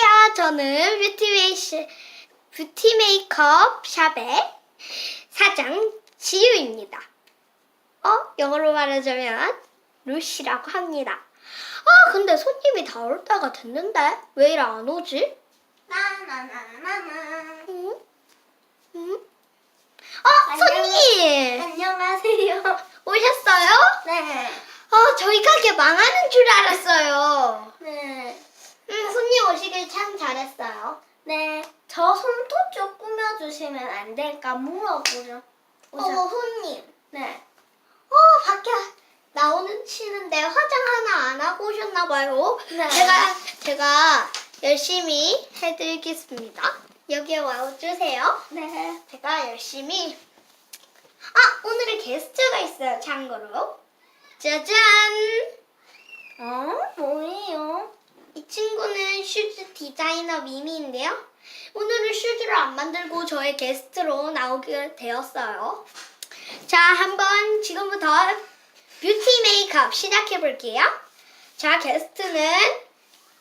안녕하세요. 저는 뷰티메이션, 뷰티 메이크업 샵의 사장 지유입니다. 어? 영어로 말하자면 루시라고 합니다. 아, 근데 손님이 다 올 때가 됐는데 왜 이래 안 오지? 나나나나나. 응? 응? 어, 손님! 안녕하세요. 오셨어요? 네. 어, 저희 가게 망하는 줄 알았어요. 네. 오시길 참 잘했어요. 네. 저 손톱 좀 꾸며주시면 안 될까 물어보려. 어, 손님. 네. 어, 밖에 나오는 치는데 화장 하나 안 하고 오셨나 봐요. 네. 제가 제가 열심히 해드리겠습니다. 여기에 와주세요. 네. 제가 열심히. 아, 오늘은 게스트가 있어요. 참고로. 짜잔. 어? 뭐예요? 이 친구는 슈즈 디자이너 미미인데요. 오늘은 슈즈를 안 만들고 저의 게스트로 나오게 되었어요. 자, 한번 지금부터 뷰티 메이크업 시작해 볼게요. 자, 게스트는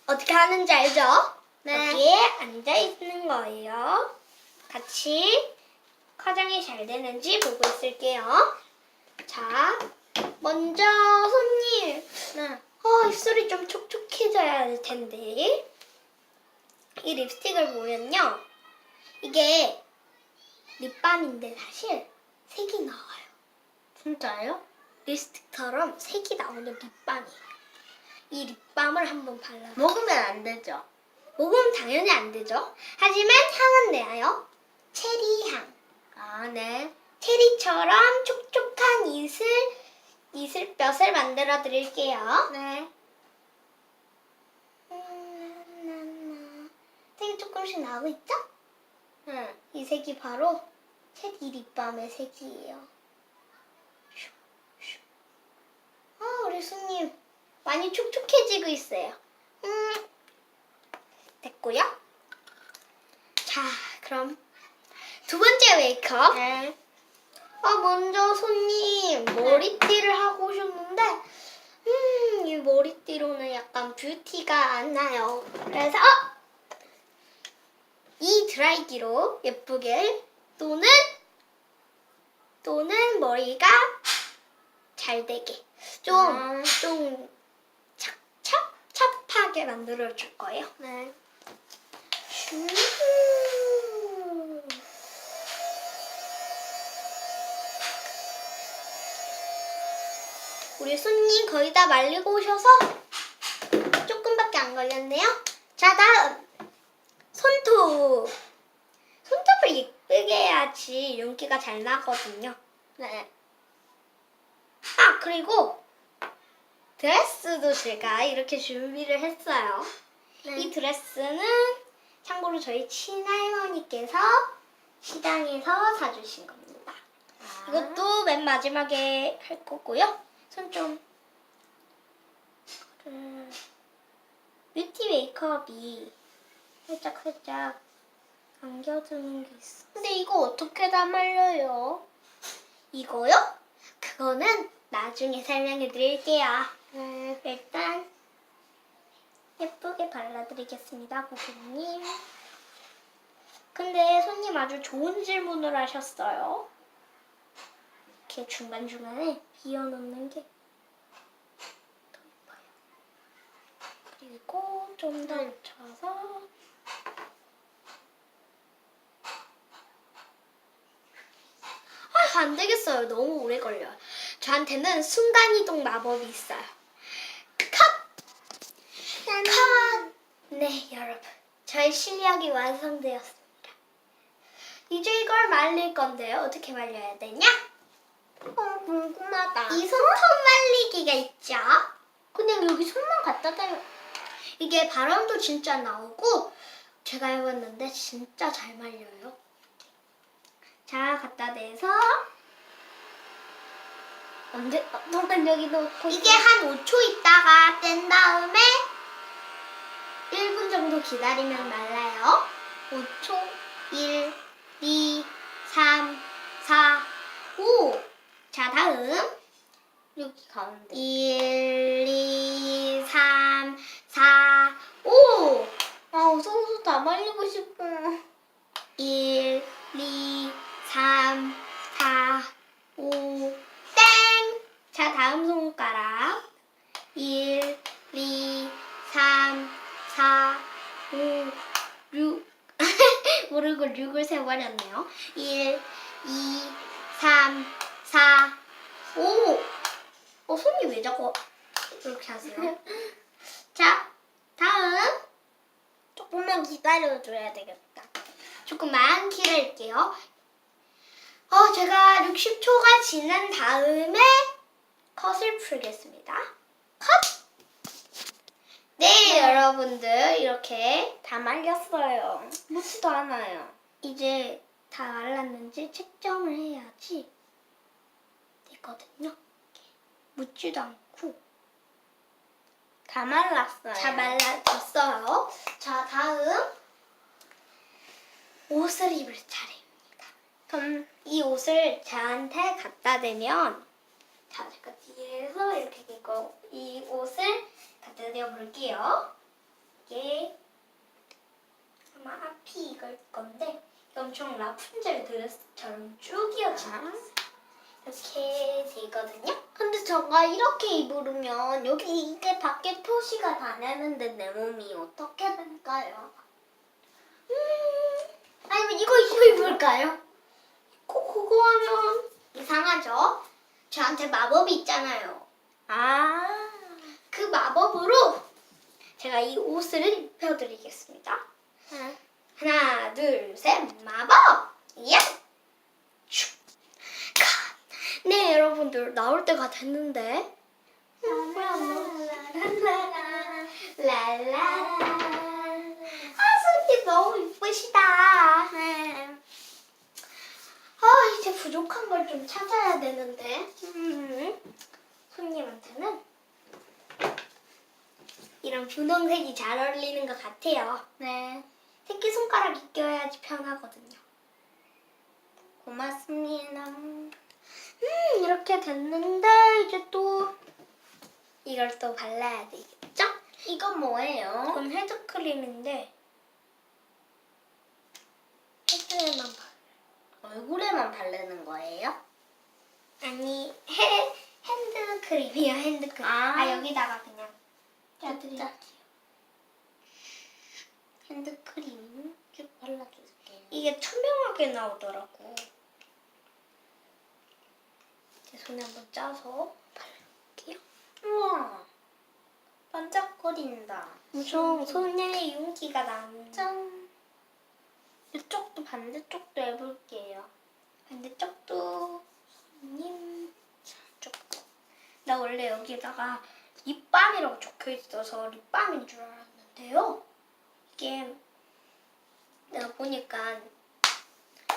어떻게 하는지 알죠? 네. 여기에 앉아 있는 거예요. 같이 화장이 잘 되는지 보고 있을게요. 자, 먼저 손님. 네. 어, 입술이 좀 촉촉 해져야 할 텐데. 이 립스틱을 보면요. 이게 립밤인데 사실 색이 나와요. 진짜요? 립스틱처럼 색이 나오는 립밤이에요. 이 립밤을 한번 발라. 먹으면 안 되죠. 먹으면 당연히 안 되죠. 하지만 향은 내요. 체리 향. 아, 네. 체리처럼 촉촉한 이슬, 이슬볕을 만들어 드릴게요. 네. 음, 색이 조금씩 나오고 있죠? 네. 이 색이 바로 체리 립밤의 색이에요. 아, 우리 손님 많이 촉촉해지고 있어요. 음, 됐고요. 자, 그럼 두 번째 메이크업. 네. 아, 먼저 손님 머리띠를 하고 오셨는데, 음, 이 머리띠로는 약간 뷰티가 안 나요. 그래서 어! 이 드라이기로 예쁘게 또는 또는 머리가 잘 되게 아. 좀좀 찹찹 찹하게 만들어 줄 거예요. 네. 음. 우리 손님 거의 다 말리고 오셔서 조금밖에 안 걸렸네요. 자, 다음 손톱. 손톱을 예쁘게 해야지 윤기가 잘 나거든요. 네. 아, 그리고 드레스도 제가 이렇게 준비를 했어요. 네. 이 드레스는 참고로 저희 친할머니께서 시장에서 사주신 겁니다. 아. 이것도 맨 마지막에 할 거고요. 손 좀. 음, 뷰티 메이크업이 살짝 살짝 안겨주는 게 있어. 근데 이거 어떻게 다 말려요? 이거요? 그거는 나중에 설명해 드릴게요. 네. 일단 예쁘게 발라드리겠습니다, 고객님. 근데 손님 아주 좋은 질문을 하셨어요. 이렇게 중간중간에 비워놓는 게 더 예뻐요. 그리고 좀 더 묻혀서 아, 안 되겠어요. 너무 오래 걸려요. 저한테는 순간이동 마법이 있어요. 컷! 컷! 네, 여러분. 저의 실력이 완성되었습니다. 이제 이걸 말릴 건데요. 어떻게 말려야 되냐? 어, 궁금하다. 이 손톱 말리기가 있죠? 그냥 여기 손만 갖다 대면 이게 바람도 진짜 나오고 제가 해봤는데 진짜 잘 말려요. 자, 갖다 대서 언제 동안 여기 놓고 이게 한 5초 있다가 뗀 다음에 1분 정도 기다리면 말라요. 5초 1, 2, 3, 4, 5. 자, 다음. 여기 가운데. 1, 2, 3, 4, 5. 아우, 성수 다 말리고 싶어. 1, 2, 3, 1, 2, 3, 4, 5. 어, 손이 왜 자꾸 이렇게 하세요? 자, 다음. 조금만 기다려줘야 되겠다. 조금만 기다릴게요. 어, 제가 60초가 지난 다음에 컷을 풀겠습니다. 컷! 네, 여러분들 이렇게 다 말렸어요. 묻지도 않아요. 이제 다 말랐는지 측정을 해야지 되거든요. 묻지도 않고 다 말랐어요. 다 말라졌어요. 자, 다음 옷을 입을 차례입니다. 그럼 이 옷을 저한테 갖다 대면 자 제가 뒤에서 이렇게 이거 이 옷을 갖다 대어 볼게요. 이게 아마 앞이 이걸 건데 엄청 라푼젤 드레스처럼 쭉 이어지는 이렇게 되거든요. 근데 제가 이렇게 입으면 여기 이게 밖에 표시가 다 나는데 내 몸이 어떻게 될까요? 음, 아니면 이거 입고 입을까요? 꼭 그거 하면 이상하죠? 저한테 마법이 있잖아요. 아, 그 마법으로 제가 이 옷을 입혀드리겠습니다. 네. 하나, 둘, 셋, 마법! 야! 네, 여러분들, 나올 때가 됐는데. 랄라. 아, 손님 너무 이쁘시다. 네. 아, 이제 부족한 걸 좀 찾아야 되는데. 음, 손님한테는 이런 분홍색이 잘 어울리는 것 같아요. 네. 새끼손가락이 껴야지 편하거든요. 고맙습니다. 음, 이렇게 됐는데 이제 또 이걸 또 발라야 되겠죠? 이건 뭐예요? 이건 헤드크림인데 헤드에만 바 얼굴에만 바르는 거예요? 아니 헤 핸드크림이요 핸드크림. 아. 아, 여기다가 그냥 짜드릴게요. 핸드크림 쭉 발라줄게요. 이게 투명하게 나오더라고. 제 손에 한번 짜서 발라볼게요. 우와, 반짝거린다. 엄청 손에 윤기가 나는 짠. 이쪽도 반대쪽도 해볼게요. 반대쪽도 손님 쪽도 나 원래 여기다가 립밤이라고 적혀 있어서 립밤인 줄 알았는데요 이게 내가 보니까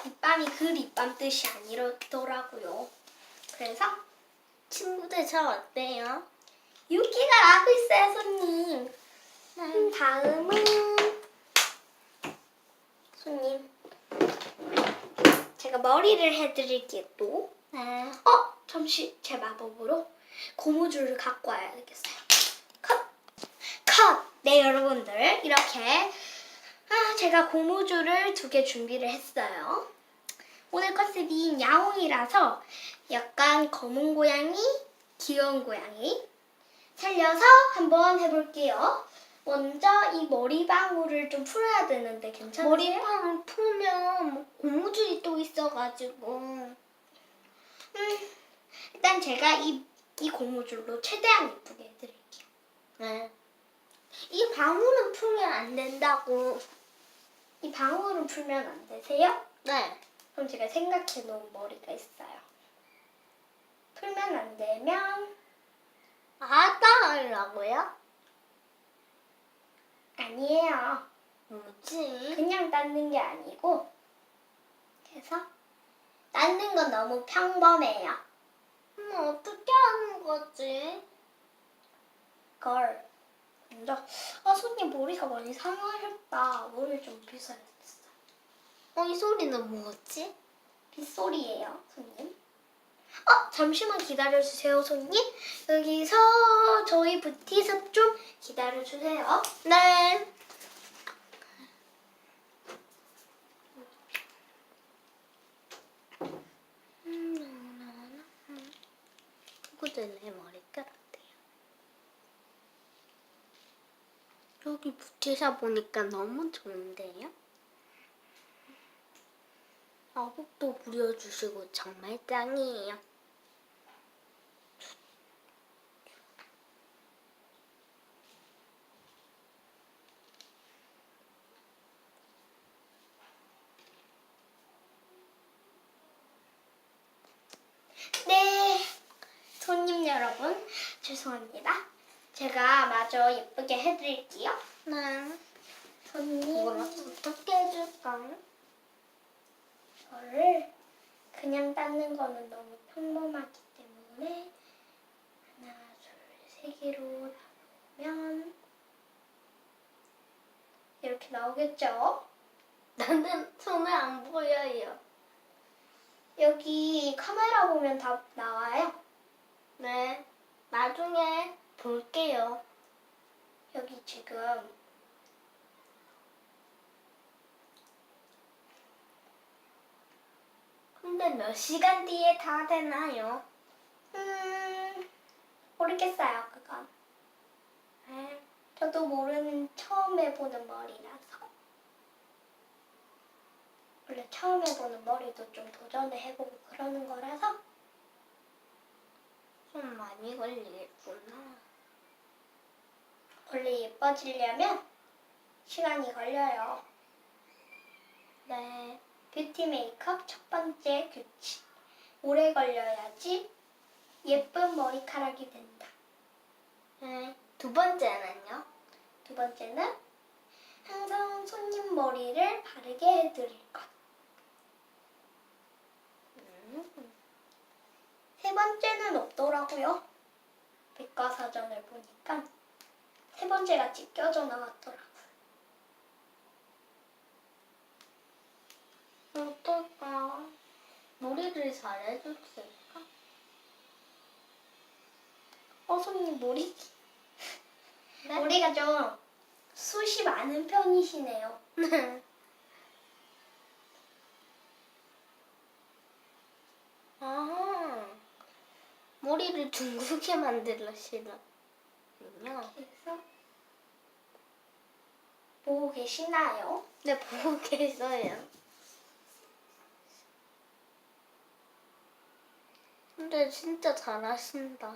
립밤이 그 립밤 뜻이 아니더라고요 그래서 친구들 저 어때요? 윤기가 나고 있어요 손님 음, 다음은 손님 제가 머리를 해드릴게요 또 네. 어? 잠시 제 마법으로 고무줄을 갖고 와야 되겠어요. 컷! 컷! 네, 여러분들. 이렇게 아, 제가 고무줄을 두 개 준비를 했어요. 오늘 컨셉이 야옹이라서 약간 검은 고양이, 귀여운 고양이 살려서 한번 해볼게요. 먼저 이 머리방울을 좀 풀어야 되는데 괜찮으세요? 머리빵 풀면 고무줄이 또 있어가지고. 음, 일단 제가 이, 이 고무줄로 최대한 예쁘게 해드릴게요. 네. 이 방울은 풀면 안 된다고. 이 방울은 풀면 안 되세요? 네. 그럼 제가 생각해 놓은 머리가 있어요. 풀면 안 되면 아따 하려고요? 아니에요. 뭐지? 그냥 닦는 게 아니고 그래서 닦는 건 너무 평범해요. 음, 어떻게 하는 거지? 그걸 먼저 아 손님 머리가 많이 상하셨다. 머리 좀 빗어야겠어. 어, 이 소리는 뭐지? 빗소리예요, 손님. 어, 잠시만 기다려주세요, 손님. 여기서 저희 뷰티샵 좀 기다려주세요. 네. 친구들 내 머리 깔 여기 붙여서 보니까 너무 좋은데요? 마법도 부려주시고 정말 짱이에요. 네, 손님 여러분, 죄송합니다. 제가 마저 예쁘게 해드릴게요. 네. 이걸 어떻게 해줄까? 저를 그냥 닦는 거는 너무 평범하기 때문에 하나, 둘, 세 개로 나누면 이렇게 나오겠죠? 나는 손을 안 보여요. 여기 카메라 보면 다 나와요. 네. 나중에 볼게요. 여기 지금 근데 몇 시간 뒤에 다 되나요? 음 모르겠어요 그건. 네. 저도 모르는 처음 해보는 머리라서 원래 처음 해보는 머리도 좀 도전을 해보고 그러는 거라서 좀 많이 걸리겠구나. 원래 예뻐지려면 시간이 걸려요. 네. 뷰티 메이크업 첫 번째 규칙. 오래 걸려야지 예쁜 머리카락이 된다. 네. 두 번째는요? 두 번째는 항상 손님 머리를 바르게 해드릴 것. 음. 세 번째는 없더라고요. 백과사전을 보니까 세 번째가 찢겨져 나왔더라고요. 어떨까? 머리를 잘해줬을까? 어, 손님 머리? 네? 머리가 좀 숱이 많은 편이시네요. 네. 아, 머리를 둥글게 만들으 시는군요. 그래서 보고 계시나요? 네, 보고 계세요. 근데 진짜 잘하신다.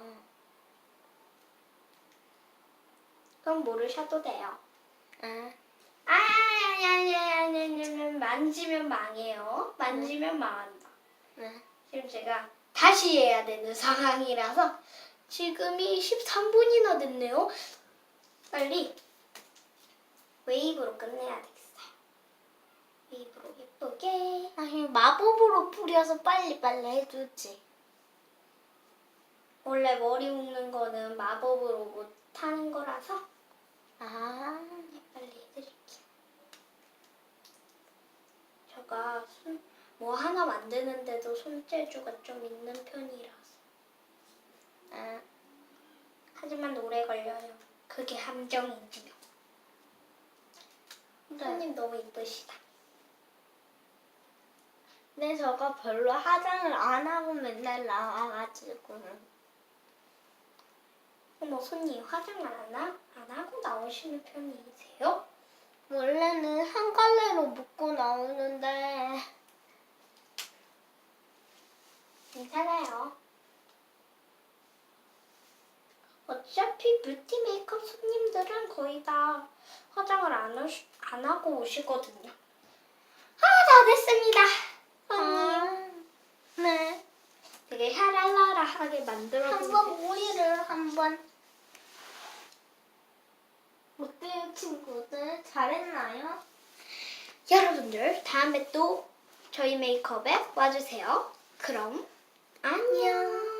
그럼 모르셔도 돼요. 아, 아야야야야야야야 만지면 망해요. 만지면 망한다. 네. 지금 제가 다시 해야 되는 상황이라서 지금이 13분이나 됐네요. 빨리 웨이브로 끝내야 되겠어요. 웨이브로 예쁘게. 아니, 마법으로 뿌려서 빨리 빨리 해주지. 원래 머리 묶는 거는 마법으로 못 하는 거라서 아, 빨리 해드릴게요. 제가 손, 뭐 하나 만드는데도 손재주가 좀 있는 편이라서. 아, 하지만 오래 걸려요. 그게 함정이지요. 네. 손님 너무 이쁘시다. 근데 저가 별로 화장을 안 하고 맨날 나와가지고. 어머 손님 화장을 안, 하, 안 하고 나오시는 편이세요? 원래는 한 갈래로 묶고 나오는데 괜찮아요. 어차피 뷰티 메이크업 손님들은 거의 다 화장을 안, 하시, 안 하고 오시거든요. 아, 다 됐습니다. 손님. 아, 네. 되게 샤랄라라하게 만들어 한번 머리를 한번 어때요 친구들 잘했나요? 여러분들 다음에 또 저희 메이크업에 와주세요. 그럼 안녕.